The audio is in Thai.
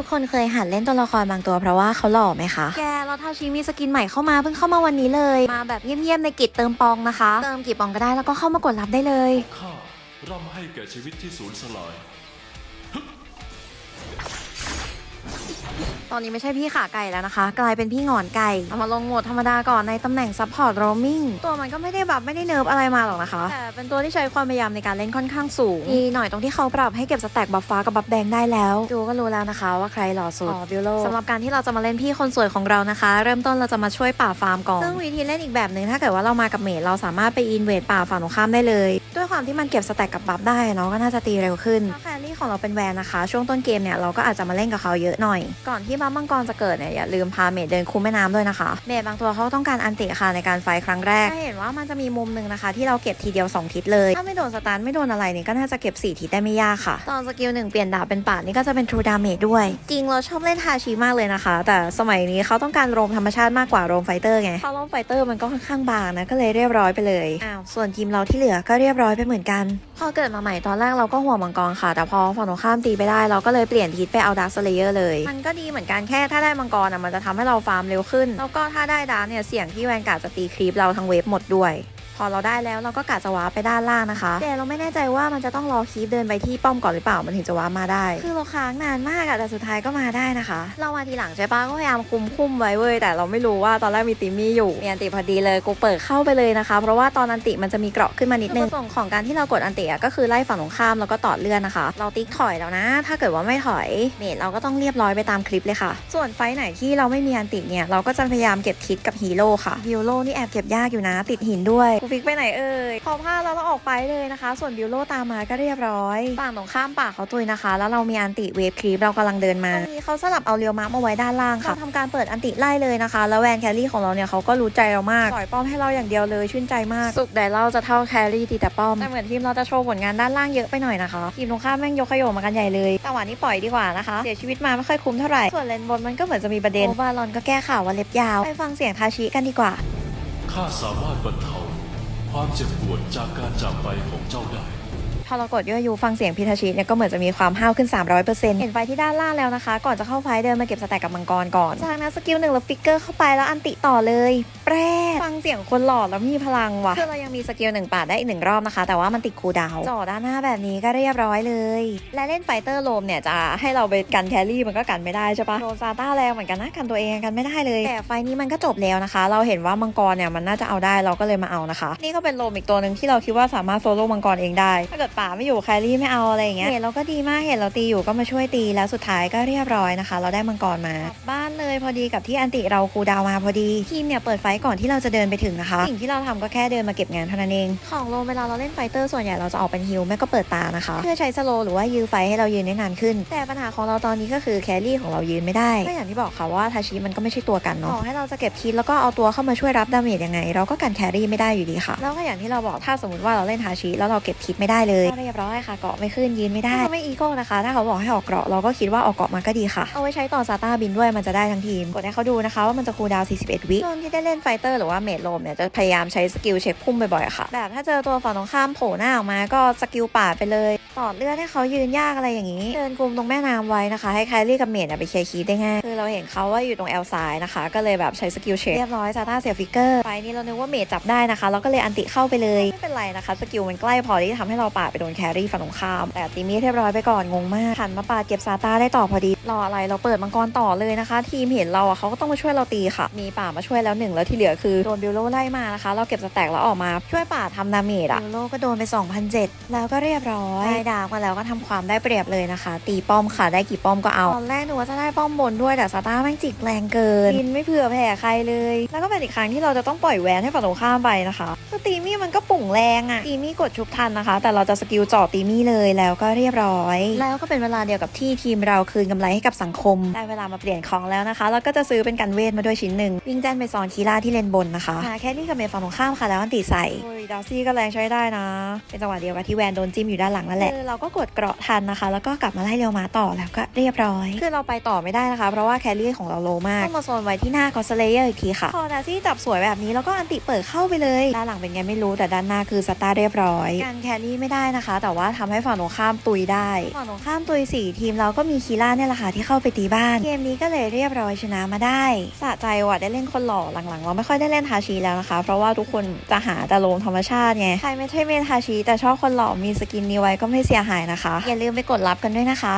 ทุกคนเคยหัดเล่นตัวละครบางตัวเพราะว่าเขาหล่อไหมคะ แกเราทาชิมีสกินใหม่เข้ามาเพิ่งเข้ามาวันนี้เลย มาแบบเยี่ยมๆในกิจเติมปองนะคะ เติมกี่ปองก็ได้แล้วก็เข้ามากดรับได้เลย ข้าร่ำให้แก่ชีวิตที่สูญสลาย ตอนนี้ไม่ใช่พี่ขาไก่แล้วนะคะ กลายเป็นพี่หงอนไก่ เอามาลงโหมดธรรมดาก่อนในตำแหน่งซัพพอร์ตโรมิงตัวมันก็ไม่ได้แบบไม่ได้เนิร์ฟอะไรมาหรอกนะคะ แต่เป็นตัวที่ใช้ความพยายามในการเล่นค่อนข้างสูงดีหน่อยตรงที่เขาปรับให้เก็บสแต็กบัฟฟ้ากับบัฟแดงได้แล้ว ดูก็รู้แล้วนะคะ ว่าใครหล่อสุดอ๋อบิวโลสำหรับการที่เราจะมาเล่นพี่คนสวยของเรานะคะ เริ่มต้นเราจะมาช่วยป่าฟาร์มก่อนซึ่งวิธีเล่นอีกแบบหนึ่งถ้าเกิดว่าเรามากับเมดเราสามารถไปอินเวดป่าฝั่งตรงข้ามได้เลย ด้วยความที่มันเก็บสแต็กกับบัฟได้เนาะก็น่าจะตีเร็วขึ้นถ้าแครี่ของเราเป็นแวนนะคะ ช่วงต้นเกมเนี่ยเราก็อาจจะมาเล่นกับเขาเยอะหน่อยก่อนที่บัฟมังกรจะเกิดเนี่ยอย่าลืมพาเมดเดินคุมแม่น้ำด้วยนะคะ เมดบางตัวเขาต้องการอันติค่ะในการไฟครั้งแรกเห็นว่ามันจะมีมุมหนึ่งนะคะ ที่เราเก็บทีเดียว 2 ทิศเลย ถ้าไม่โดนสตาร์ทไม่โดนอะไรเนี่ยก็น่าจะเก็บ 4 ทิศได้ไม่ยากค่ะ ตอนสกิลหนึ่งเปลี่ยนดาบเป็นปาดนี่ก็จะเป็น True Damage ด้วย จริงเราชอบเล่นทาชิมากเลยนะคะ แต่สมัยนี้เขาต้องการโรมธรรมชาติมากกว่าโรมไฟเตอร์ไงพอโรมไฟเตอร์มันก็ค่อนข้างบางนะก็เลยเรียบร้อยไปเลยอ้าวส่วนทีมเราที่เหลือก็เรียบร้อยไปเหมือนกันพอเกิดมาใหม่ตอนแรกเราก็ห่วงมังกรค่ะ แต่พอฝั่งตรงข้ามตีไปได้ เราก็เลยเปลี่ยนทิศไปเอาดาร์คสเลเยอร์เลย มันก็ดีเหมือนกันแค่ถ้าได้มังกรอะมันจะทำให้เราฟาร์มเร็วขึ้น แล้วก็ถ้าได้ดาร์เนี่ยเสี่ยงที่แวนการ์ดจะตีครีปเราทั้งเวฟหมดด้วย อเราได้แล้วเราก็กะจะวาร์ปไปด้านล่างนะคะแต่เราไม่แน่ใจว่ามันจะต้องรอคีปเดินไปที่ป้อมก่อนหรือเปล่ามันถึงจะวาร์ปมาได้ คือเราค้างนานมากอะแต่สุดท้ายก็มาได้นะคะ เรามาทีหลังใช่ปะก็พยายามคุมคุ้มไว้เว้ยแต่เราไม่รู้ว่าตอนแรกมีติมมี่อยู่มีอันติพอดีเลยกูเปิดเข้าไปเลยนะคะ เพราะว่าตอนอันติมันจะมีเกราะขึ้นมานิดนึงจุดประสงค์ของการที่เรากดอันติอะก็คือไล่ฝั่งตรงข้ามแล้วก็ต่อเลื่อนนะคะ เราติ๊กถอยแล้วนะ ถ้าเกิดว่าไม่ถอยเมดเราก็ต้องเรียบร้อยไปตามคลิปเลยค่ะ ส่วนไฟท์ไหนที่เราไม่มีอันติเนี่ยเราก็จะพยายามเก็บทิศกับฮีโร่ค่ะฮิโร่นี่แอบเก็บยากอยู่นะ ติดหินด้วยกูฟิกไปไหนเอ่ยพอพลาดแล้วเราออกไฟท์เลยนะคะ ส่วนบิวโร่ตามมาก็เรียบร้อยฝั่งตรงข้ามป่าเขาตุยนะคะ แล้วเรามีอันติเวฟคลิปเรากำลังเดินมาตรงนี้เขาสลับเอาเรียวมาร์คมาไว้ด้านล่างค่ะทำการเปิดอันติไล่เลยนะคะ แล้วแวนแครี่ของเราเนี่ยเขาก็รู้ใจเรามากปล่อยป้อมให้เราอย่างเดียวเลยชื่นใจมาก สุดใดเราจะเท่าแครี่ตีแต่ป้อมแต่เหมือนทีมเราจะโชว์ผลงานด้านล่างเยอะไปหน่อยนะคะทีมตรงข้ามแม่งยกขยโยมากันใหญ่เลยจังหวะนี้ปล่อยดีกว่านะคะเสียชีวิตมาไม่ค่อยคุ้มเท่าไหร่ส่วนเลนบนมันก็เหมือนจะมีประเด็นโอบาลอนก็แก้ข่าวว่าเล็บยาวไปฟังเสียงทาชิกันดีกว่าข้าสามารถบรรเทา ความเจ็บปวดจากการจากไปของเจ้าได้ พอเรากดยั่วยุฟังเสียงพิทาชิเนี่ยก็เหมือนจะมีความห้าวขึ้น 300%เห็นไฟที่ด้านล่างแล้วนะคะ ก่อนจะเข้าไฟเดินมาเก็บสแต็กกับมังกรก่อนจากนั้นสกิลหนึ่งแล้วฟิกเกอร์เข้าไปแล้วอันติต่อเลย แปรฟังเสียงคนหล่อแล้วมีพลังว่ะคือเรายังมีสกิลหนึ่งปาดได้อีกหนึ่งรอบนะคะ แต่ว่ามันติดคูลดาวน์จ่อด้านหน้าแบบนี้ก็เรียบร้อยเลย และเล่นไฟเตอร์โลมเนี่ยจะให้เราไปกันแครี่มันก็กันไม่ได้ใช่ปะโดนซาต้าแรงเหมือนกันนะกันตัวเองกันไม่ได้เลย แต่ไฟนี้มันก็จบแล้วนะคะ เราเห็นว่ามังกรเนี่ยมันน่าจะเอาได้เราก็เลยมาเอานะคะ นี่ก็เป็นโลมอีกตัวหนึ่งที่เราคิดว่าสามารถโซโล่มังกรเองได้ถ้าเกิดป่าไม่อยู่แครี่ไม่เอาอะไรอย่างเงี้ยเห็นเราก็ดีมากเห็นเราตีอยู่ก็มาช่วยตีแล้วสุดท้ายก็เรียบร้อยนะคะ เราได้มังกรมากลับบ้านเลยพอดีกับที่อันติเราคูลดาวน์มาพอดีทีมเนี่ยเปิดไฟก่อนที่เราจะเดินไปถึงนะคะสิ่งที่เราทำก็แค่เดินมาเก็บงานเท่านั้นเองของโลมเวลาเราเล่นไฟเตอร์ส่วนใหญ่เราจะออกเป็นฮิลไม่ก็เปิดตานะคะ เพื่อใช้สโลว์หรือว่ายื้อไฟให้เรายืนได้นานขึ้น แต่ปัญหาของเราตอนนี้ก็คือแครี่ของเรายืนไม่ได้ก็อย่างที่บอกค่ะว่าทาชิมันก็ไม่ใช่ตัวกันเนาะต่อให้เราจะเก็บคิดแล้วก็เอาตัวเข้ามาช่วยรับดาเมจยังไง เราก็กันแครี่ไม่ได้อยู่ดีค่ะแล้วก็อย่างที่เราบอกถ้าสมมติว่าเราเล่นทาชิแล้วเราเก็บคิดไม่ได้เลยก็เรียบร้อยค่ะเกาะไม่ขึ้นยืนไม่ได้ไม่อีโก้นะคะ ถ้าเขาบอกให้ออกเกาะเราก็คิดว่าออกเกาะมาก็ดีค่ะ เอาไว้ใช้ต่อซาต้าบินด้วยมันจะได้ทั้งทีม กดให้เขาดูนะคะว่ามันจะคูลดาวน์41 วิช่วงที่ได้เล่นไฟเตอร์หรือว่าเมดโลมเนี่ยจะพยายามใช้สกิลเช็คพุ่มบ่อยๆค่ะ แบบถ้าเจอตัวฝั่งตรงข้ามโผล่หน้าออกมาก็สกิลปาดไปเลยต่อเลือดให้เขายืนยากอะไรอย่างนี้ เดินกลุ่มตรงแม่น้ำไว้นะคะ ให้แคลรี่กับเมดเนี่ยไปเคลียร์คีได้ง่ายคือเราเห็นเขาว่าอยู่ตรงแอลซ้ายนะคะ ก็เลยแบบใช้สกิลเช็คเรียบร้อยซาต้าเสียฟิกเกอร์ไฟนี้เรานึกว่าเมดจับได้นะคะเราก็เลยอันติเข้าไปเลยไม่เป็นไรนะคะสกิลมันใกล้พอที่ทำให้เราปาดไปโดนแครี่ฝั่งตรงข้าม แต่ตีมีเรียบร้อยไปก่อนงงมากหันมาปาดเก็บซาต้าได้ต่อพอดีรออะไรเราเปิดมังกรต่อเลยนะคะ ทีมเห็นเราอะเขาก็ต้องมาช่วยเราตีค่ะ มีป่ามาช่วยแล้วหนึ่งแล้วที่เหลือคือโดนบิวโลไล่มานะคะ เราเก็บสแต็กแล้วออกมาช่วยป่าทำดาเมจอะบิวโลก็โดนไป2,007แล้วก็เรียบร้อยได้ดาร์กมาแล้วก็ทำความได้เปรียบเลยนะคะ ตีป้อมค่ะได้กี่ป้อมก็เอาตอนแรกหนูว่าจะได้ป้อมบนด้วยแต่ซาต้าแม่งจิกแรงเกินกินไม่เผื่อแผ่ใครเลย แล้วก็เป็นอีกครั้งที่เราจะต้องปล่อยแวนให้ฝั่งตรงข้ามไปนะคะคือ ตีมี่มันก็ปุ่งแรงอะตีมี่กดชุบทันนะคะ แต่เราจะสกิลเจ่อตีมี่เลยแล้วก็เรียบร้อย แล้วก็เป็นเวลาเดียวกับที่ทีมเราคืนกำไรให้กับสังคม ได้เวลามาเปลี่ยนของแล้วนะคะ แล้วก็จะซื้อเป็นกันเวทมาด้วยชิ้นหนึ่งวิ่งแจ้นไปซอนคีล่าที่เลนบนนะคะหาแค่นี้กับเมย์ฝั่งตรงข้ามค่ะแล้วอันตีใส่โอ้ยดาวซี่ก็แรงใช้ได้นะ เป็นจังหวะเดียวกับที่แวนโดนจิ้มอยู่ด้านหลังนั่นแหละเราก็กดเกราะทันนะคะ แล้วก็กลับมาไล่เร็วมาต่อแล้วก็เรียบร้อยคือเราไปต่อไม่ได้นะคะ เพราะว่าแครี่ของเราโลมากต้องมาโซนไว้ที่หน้าคอสเลเยอร์อีกทีค่ะพอดาซี่จับสวยแบบนี้แล้วก็อันติเปิดเข้าไปเลยด้านหลังเป็นไงไม่รู้แต่ด้านหน้าคือสตาร์เรียบร้อยการแครี่ไม่ได้นะคะ แต่ว่าทำให้ฝั่งตรงข้ามตุยได้ฝั่งตรงข้ามตุยสี่ทีมเราก็มีคีร่าเนี่ยแหละค่ะที่เข้าไปตีบ้านเกมนี้ก็เลยเรียบร้อยชนะมาได้สะใจว่ะได้เล่นคนหล่อหลังๆ เราไม่ค่อยได้เล่นทาชีแล้วนะคะ เพราะว่าทุกคนจะหาแต่ลงธรรมชาติไงใครไม่ใช่เมนทาชีแต่ชอบคนหล่อมีสกินนี้ไว้ก็ไม่เสียหายนะคะ อย่าลืมไปกดรับกันด้วยนะคะ